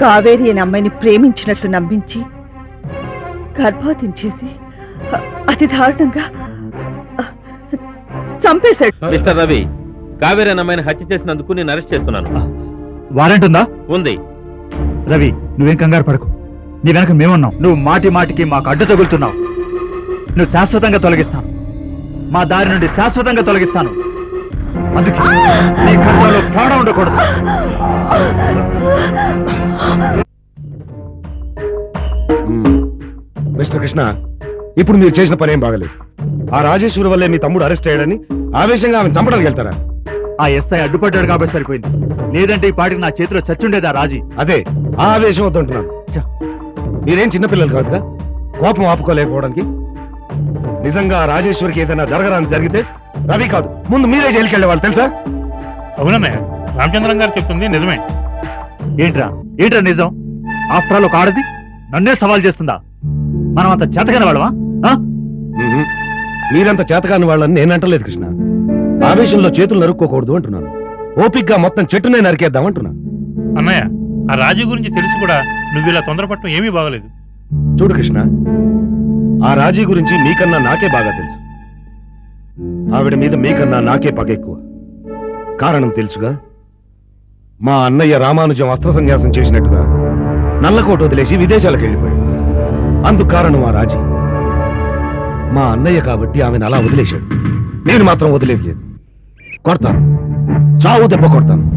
కావేరి అనే అమ్మాయిని ప్రేమించినట్లు నమ్మించి గర్భవతిని చేసి అతి దారుణంగా చంపేశాడు. మిస్టర్ రవి కావేరి అనే అమ్మాయిని హత్య చేసినందుకు నేను అరెస్ట్ చేస్తున్నాను. వారెంట్ ఉందా? ఉంది. రవి నువ్వేం కంగారు పడకు. నీ వెనక మేమున్నాం. నువ్వు మాటి మాటికి మాకు అడ్డు తగులుతున్నావు. నువ్వు శాశ్వతంగా తొలగిస్తాను. మా దారి నుండి శాశ్వతంగా తొలగిస్తాను. అందుకే నీ కళ్ళలో ప్రాణం ఉండకూడదు. మిస్టర్ కృష్ణ ఇప్పుడు మీరు చేసిన పని ఏం బాగలేదు. ఆ రాజేశ్వరి వల్లే మీ తమ్ముడు అరెస్ట్ అయ్యాడని ఆవేశంగా ఆమె చంపడానికి వెళ్తారా? ఆ ఎస్ఐ అడ్డుపడ్డాడు కాబట్టి సరిపోయింది. లేదంటే ఈ పాటికి నా చేతిలో చచ్చుండేదా రాజీ. అదే ఆ ఆవేశం వద్దంటున్నాను మీరేం చిన్నపిల్లలు కాదుగా? కోపం ఆపుకోలేకపోవడానికి? నిజంగా రాజేశ్వరికి ఏదైనా జరగరాని జరిగితే రవి కాదు. ముందు మీరే జైలుకి వెళ్ళేవాళ్ళు తెలుసా? అవునన్నయ్య రామచంద్రం గారు చెప్తుంది నిజమే. ఏంట్రా? ఏంట్రా నిజం? ఆఫ్టర్ ఆల్ ఒక ఆడది? నన్నే సవాల్ చేస్తుందా? మనం అంత చేతగానే వాళ్ళమా ఆ? మీరంత చేతకాని వాళ్ళని నేను అంటలేదు కృష్ణ. ఆవేశంలో చేతులు నరుక్కోకూడదు అంటున్నాను. ఓపిగ్గా మొత్తం చెట్టునే నరికేద్దాం అంటున్నా. అన్నయ్య ఆ రాజు గురించి తెలిసి కూడా నువ్వు ఇలా తొందరపడటం ఏమీ బాగలేదు. చూడు కృష్ణ. ఆ రాజీ గురించి మీకన్నా నాకే బాగా తెలుసు. ఆవిడ మీద మీకన్నా నాకే పగ ఎక్కువ. కారణం తెలుసుగా? మా అన్నయ్య రామానుజం అస్త్ర సన్యాసం చేసినట్టుగా నల్లకోట వదిలేసి విదేశాలకు వెళ్ళిపోయాడు. అందుకు కారణం ఆ రాజీ. మా అన్నయ్య కాబట్టి ఆమెను అలా వదిలేశాడు. నేను మాత్రం వదిలేదు లేదు. కొడతాను. చావు దెబ్బ కొడతాను.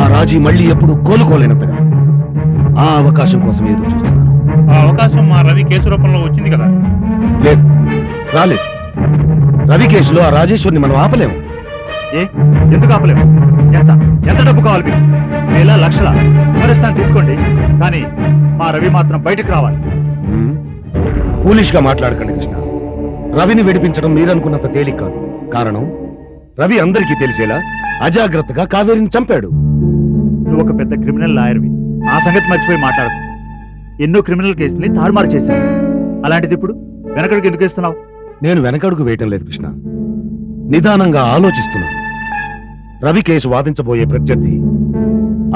ఆ రాజీ మళ్ళీ ఎప్పుడు కోలుకోలేనంతగా. ఆ అవకాశం కోసం ఎదురు చూస్తున్నాను. ఆ అవకాశం మా రవి కేసు రూపంలో వచ్చింది కదా? లేదు. రాలేదు. రవి కేసులో ఆ రాజేశ్వరిని మనం ఆపలేము. ఏ? ఎందుకు ఆపలేము? ఎంత? ఎంత డబ్బు కావాలి మీకు? వేల లక్షల పరిస్థానం తీసుకోండి. కానీ మా రవి మాత్రం బయటకు రావాలి. ఫూలిష్గా మాట్లాడకండి కృష్ణ. రవిని విడిపించడం మీరనుకున్నంత తేలిక కాదు. కారణం రవి అందరికీ తెలిసేలా అజాగ్రత్తగా కావేరిని చంపాడు. నువ్వు ఒక పెద్ద క్రిమినల్ లాయర్వి. ఆ సంగతి మర్చిపోయి మాట్లాడకు. ఎన్నో క్రిమినల్ కేసుల్ని తారుమారు చేశావు. అలాంటిది ఇప్పుడు వెనకడికి ఎందుకు ఇస్తున్నావు నేను వెనకడుగు వేయటం లేదు కృష్ణ. నిదానంగా ఆలోచిస్తున్నాను. రవి కేసు వాదించబోయే ప్రత్యర్థి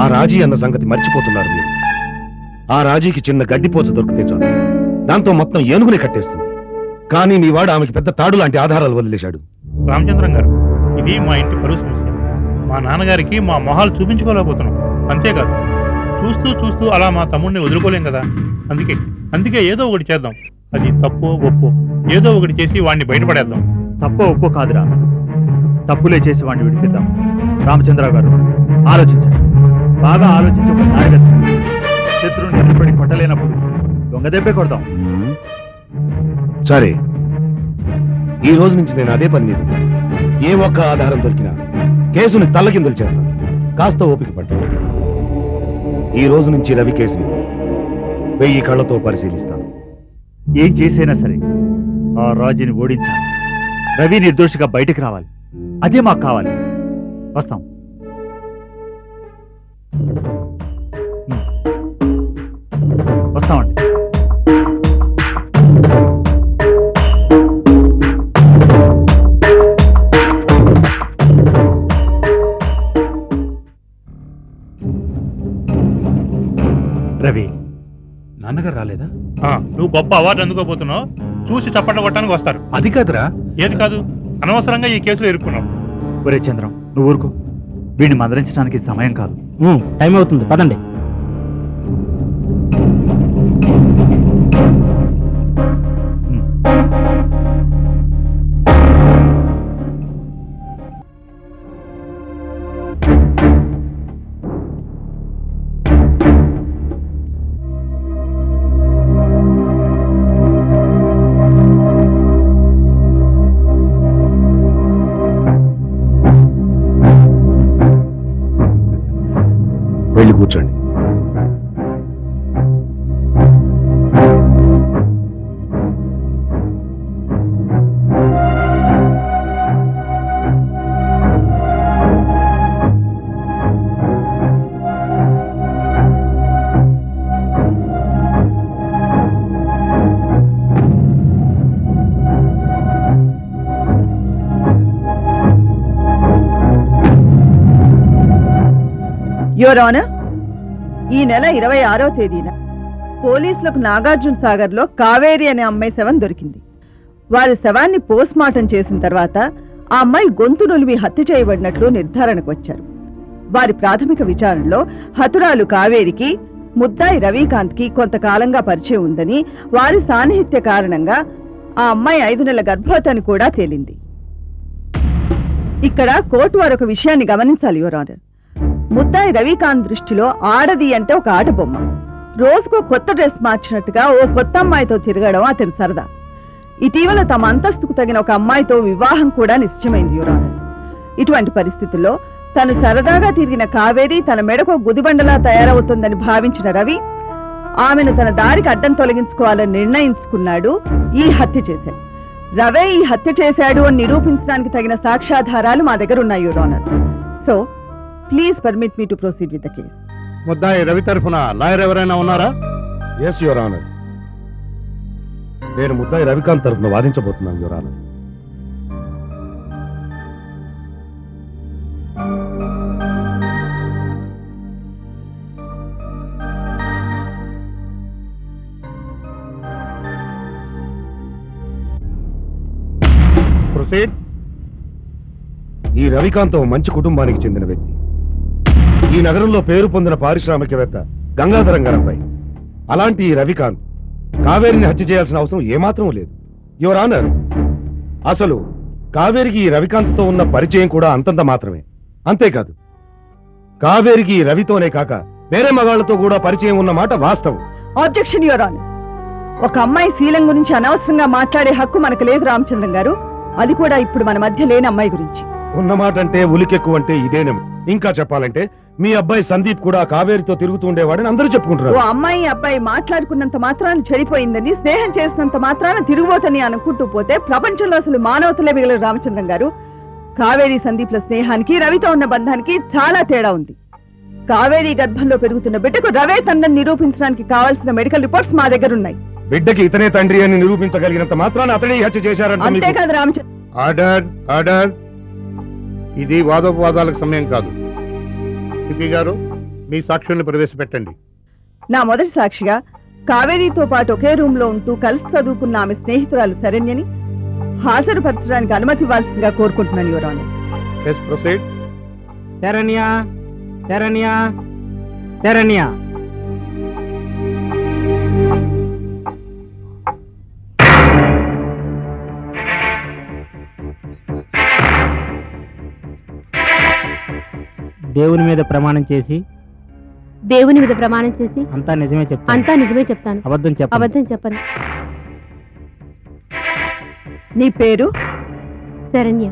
ఆ రాజీ అన్న సంగతి మర్చిపోతున్నారు మీరు. ఆ రాజీకి చిన్న గడ్డిపోచ దొరికితే చాలు. దాంతో మొత్తం ఏనుగుని కట్టేస్తుంది. కానీ మీ వాడు ఆమెకి పెద్ద తాడు లాంటి ఆధారాలు వదిలేశాడు. రామచంద్రం గారు ఇది మా ఇంటి పరువు సమస్య. మా నాన్నగారికి మా మొహాలు చూపించుకోలేకపోతున్నాం. అంతేకాదు చూస్తూ చూస్తూ అలా మా తమ్ముడిని వదులుకోలేం కదా. అందుకే అందుకే ఏదో ఒకటి చేద్దాం. అది తప్పో ఒప్పో. ఏదో ఒకటి చేసి వాడిని బయటపడేద్దాం. తప్పో ఒప్పో కాదురా. తప్పులే చేసి వాడిని విడిపిద్దాం. రామచంద్రరావు గారు ఆలోచించండి. బాగా ఆలోచించి ఒక వెతకండి. శత్రువుని ఎదురుపడి కొట్టలేనప్పుడు దెబ్బే మ్మ్. సరే. ఈ రోజు నుంచి నేను అదే పని మీద. ఏ ఒక్క ఆధారం దొరికినా కేసుని తల్లకిందులు చేస్తాను. కాస్త ఓపిక పట్టు. ఈ రోజు నుంచి రవి కేసుని వెయ్యి కళ్ళతో పరిశీలిస్తాను. ఏం చేసైనా సరే ఆ రాజుని ఓడించాలి. రవి నిర్దోషిగా బయటికి రావాలి. అదే మాకు కావాలి. వస్తాం. వస్తామండి. నువ్వు గొప్ప అవార్డు అందుకోబోతున్నావు చూసి చప్పట్లు కొట్టడానికి వస్తారు. అది కాదురా. ఏది కాదు? అనవసరంగా ఈ కేసులో ఇరుక్కున్నావు. ఒరే చంద్రం నువ్వు ఊరుకో. వీడిని మందలించడానికి ఇది సమయం కాదు. టైం అవుతుంది. పదండి. యువర్ ఆనర్ ఈ నెల ఇరవై ఆరో తేదీన పోలీసులకు నాగార్జున సాగర్లో కావేరి అనే అమ్మాయి శవం దొరికింది. వారి శవాన్ని పోస్ట్ మార్టం చేసిన తర్వాత ఆ అమ్మాయి గొంతు నులివి హత్య చేయబడినట్లు నిర్ధారణకు వచ్చారు వారి ప్రాథమిక విచారణలో హతురాలు కావేరికి ముద్దాయి రవికాంత్కి కొంతకాలంగా పరిచయం ఉందని వారి సాన్నిహిత్య కారణంగా ఆ అమ్మాయి ఐదు నెలల గర్భవతిని కూడా తేలింది. ఇక్కడ కోర్టు వారు ఒక విషయాన్ని గమనించాలి యువర్ ఆనర్ ముద్దాయి రవికాంత్ దృష్టిలో ఆడది అంటే ఒక ఆట బొమ్మ. రోజుకు కొత్త డ్రెస్ మార్చినట్టుగా ఓ కొత్త అమ్మాయితో తిరగడం అతని సరదా. ఇటీవల తమ అంతస్తుకు తగిన ఒక అమ్మాయితో వివాహం కూడా నిశ్చయమైంది యువర్ ఇటువంటి పరిస్థితుల్లో తను సరదాగా తిరిగిన కావేరి తన మెడకు గుదిబండలా తయారవుతుందని భావించిన రవి ఆమెను తన దారికి అడ్డం తొలగించుకోవాలని నిర్ణయించుకున్నాడు ఈ హత్య చేశాడు. రవే ఈ హత్య చేశాడు అని నిరూపించడానికి తగిన సాక్ష్యాధారాలు మా దగ్గర ఉన్నాయి your so please permit me to proceed with the case ముద్దాయి రవి తరఫున లాయర్ ఎవరైనా ఉన్నారా? ఎస్ యువర్ ఆనర్ నేను ముద్దాయి రవికాంత్ తరఫున వాదించబోతున్నాను యువర్ ఆనర్ ప్రొసీడ్ ఈ రవికాంత్ ఓ మంచి కుటుంబానికి చెందిన వ్యక్తి. ఈ నగరంలో పేరు పొందిన పారిశ్రామికవేత్త గంగాధరం గారబ్బాయి అలాంటి ఈ రవికాంత్ కావేరిని హత్య చేయాల్సిన అవసరం ఏమాత్రం లేదు. యువర్ ఆనర్ అసలు కావేరికి ఈ రవికాంత్తో ఉన్న పరిచయం కూడా అంతంత మాత్రమే. అంతేకాదు కావేరికి ఈ రవితోనే కాక వేరే మగాళ్ళతో కూడా పరిచయం ఉన్న మాట వాస్తవం. ఆబ్జెక్షన్ యువర్ ఆనర్ ఒక అమ్మాయి శీలం గురించి అనవసరంగా మాట్లాడే హక్కు మనకు లేదు రామచంద్రం గారు. అది కూడా ఇప్పుడు మన మధ్య లేని అమ్మాయి గురించి. ఉన్నమాట అంటే ఉలికెక్కువ అంటే ఇదేనేమో. ఇంకా చెప్పాలంటే మీ అబ్బాయి సందీప్ కూడా కావేరితో తిరుగుతూ ఉండేవాడని అందరూ ఓ చెప్పుకుంటున్నారు అమ్మాయి అబ్బాయి మాట్లాడుకున్నంత మాత్రాన చెడిపోయిందని స్నేహం చేసినంత మాత్రాన తిరుగుబోతని అనుకుంటూ పోతే ప్రపంచంలో అసలు మానవతలే మిగలరు రామచంద్రం గారు. కావేరి సందీప్ల స్నేహానికి రవితో ఉన్న బంధానికి చాలా తేడా ఉంది. కావేరి గర్భంలో పెరుగుతున్న బిడ్డకు రవే తండ్రిని నిరూపించడానికి కావాల్సిన మెడికల్ రిపోర్ట్స్ మా దగ్గర ఉన్నాయి బిడ్డకి ఇతనే తండ్రి అని నిరూపించగలిగినంత మాత్రాన అతడే హత్య చేశారంట అంతేకాదు రామచంద్ర ఆర్డర్ ఆర్డర్ ఇది వాదోపవాదాలకు సమయం కాదు. సిపి గారు మీ సాక్ష్యాన్ని ప్రవేశపెట్టండి. నా మొదటి సాక్షిగా కావేరీతో పాటు ఒకే రూమ్లో ఉంటూ కలిసి చదువుకున్న ఆమె స్నేహితురాలు శరణ్యని హాజరుపరచడానికి అనుమతి ఇవ్వాల్సిందిగా కోరుకుంటున్నాను ప్రొసీడ్ శరణ్య శరణ్య శరణ్య. దేవుని మీద ప్రమాణం చేసి దేవుని మీద ప్రమాణం చేసి అంతా నిజమే చెప్తాను. అంతా నిజమే చెప్తాను. అబద్ధం చెప్పను. అబద్ధం చెప్పను. నీ పేరు? శరణ్య.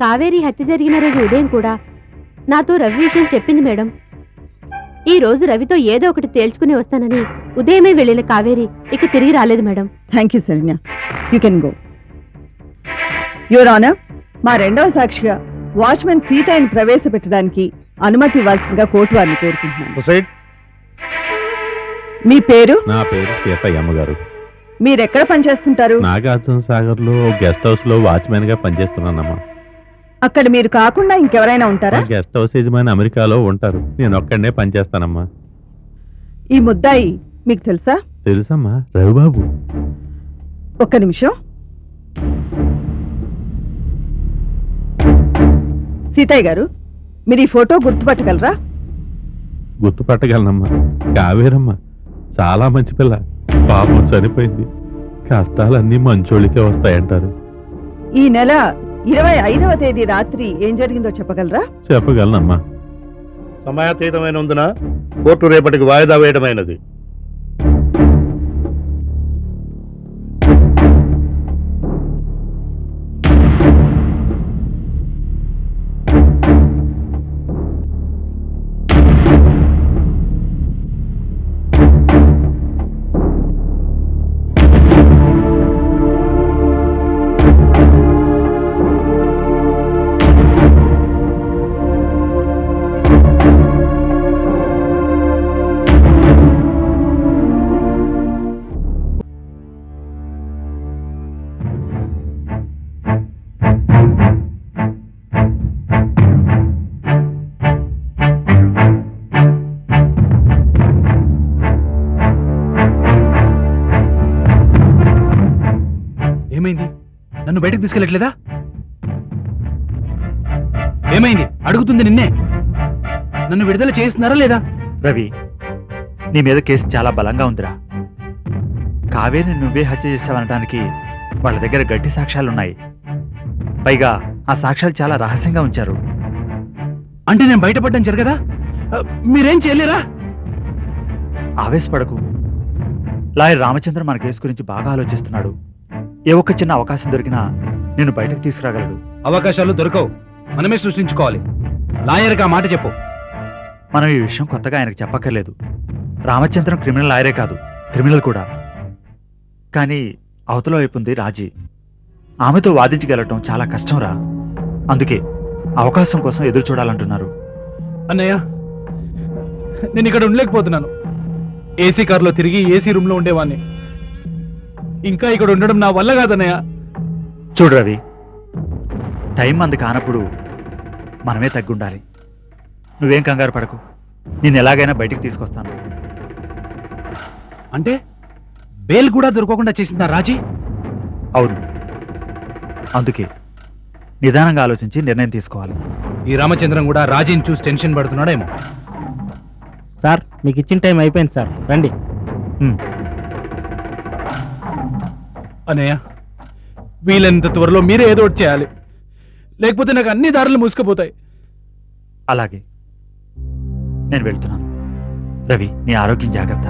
కావేరి హత్య జరిగిన రోజు ఉదయం కూడా నాతో రవి విషయం చెప్పింది మేడం. ఈ రోజు రవితో ఏదో ఒకటి తేల్చుకుని వస్తానని ఉదయమే వెళ్ళిన కావేరి ఇక తిరిగి రాలేదు madam. Thank you Saranya you can go your honour మా రెండవ సాక్షిగా వాచ్మెన్ సీతయ్యను ప్రవేశపెట్టడానికి అనుమతి ఇవ్వాల్సిందిగా కోర్టు వారిని కోరుకుంటున్నాను. మీ పేరు? నా పేరు సీతయ్య అమ్మగారు. మీరెక్కడ పనిచేస్తుంటారు? నాగార్జున సాగర్లో గెస్ట్ హౌస్లో వాచ్మెన్గా పనిచేస్తున్నానమ్మా. అక్కడ మీరు కాకుండా ఇంకెవరైనా ఉంటారా? గెస్ట్ హౌస్ యజమాని అమెరికాలో ఉంటారు. నేను ఒక్కడనే పనిచేస్తానమ్మా. ఈ ముద్దాయి మీకు తెలుసా? తెలుసమ్మా. రవిబాబు. ఒక్క నిమిషం. సీతయ్య గారు మీరు ఈ ఫోటో గుర్తుపట్టగలరా? గుర్తుపట్టగలనమ్మా. కావేరమ్మ. చాలా మంచి పిల్ల. పాపం చనిపోయింది. కష్టాలన్నీ మంచోళ్ళకే వస్తాయంటారు. ఈ నెల ఇరవై ఐదవ తేదీ రాత్రి ఏం జరిగిందో చెప్పగలరా? చెప్పగలనమ్మా. సమయాతీతమైనందున కోర్టు రేపటికి వాయిదా వేయడమైనది నన్ను బయటకు తీసుకెళ్ళట్లేదా? ఏమైంది? అడుగుతుంది నిన్నే. నన్ను విడుదల చేస్తున్నారా లేదా? రవి నీ మీద కేసు చాలా బలంగా ఉందిరా. కావేరిని నువ్వే హత్య చేసావనడానికి వాళ్ళ దగ్గర గట్టి సాక్ష్యాలున్నాయి. పైగా ఆ సాక్ష్యాలు చాలా రహస్యంగా ఉంచారు. అంటే నేను బయటపడ్డం జరగదా? మీరేం చేయలేరా? ఆవేశపడకు. లాయర్ రామచంద్ర మన కేసు గురించి బాగా ఆలోచిస్తున్నాడు. ఏ ఒక్క చిన్న అవకాశం దొరికినా నేను బయటకు తీసుకురాగలడు. అవకాశాలు దొరకవు. మనమే సృష్టించుకోవాలి. లాయర్గా మాట చెప్పు. మనం ఈ విషయం కొత్తగా ఆయనకు చెప్పక్కర్లేదు. రామచంద్రం క్రిమినల్ లాయరే కాదు క్రిమినల్ కూడా. కానీ అవతల వైపు ఉంది రాజీ. ఆమెతో వాదించగలటం చాలా కష్టంరా. అందుకే అవకాశం కోసం ఎదురు చూడాలంటున్నారు. అన్నయ్య నేను ఇక్కడ ఉండలేకపోతున్నాను. ఏసీ కారులో తిరిగి ఏసీ రూమ్లో ఉండేవాడిని ఇంకా ఇక్కడ ఉండడం నా వల్ల కాదన్నయ్య. చూడు రవి టైం అంది కానప్పుడు మనమే తగ్గుండాలి. నువ్వేం కంగారు పడకు. నేను ఎలాగైనా బయటికి తీసుకొస్తాను. అంటే బెయిల్ కూడా దొరకకుండా చేసిందా రాజీ? అవును. అందుకే నిదానంగా ఆలోచించి నిర్ణయం తీసుకోవాలి. ఈ రామచంద్రం కూడా రాజీని చూసి టెన్షన్ పడుతున్నాడేమో. సార్ మీకు ఇచ్చిన టైం అయిపోయింది సార్. రండి. హ్మ్. అనయ్య వీలైనంత త్వరలో మీరే ఏదో ఒకటి చేయాలి. లేకపోతే నాకు అన్ని దారులు మూసుకుపోతాయి. అలాగే. నేను వెళ్తున్నాను. రవి నీ ఆరోగ్యం జాగ్రత్త.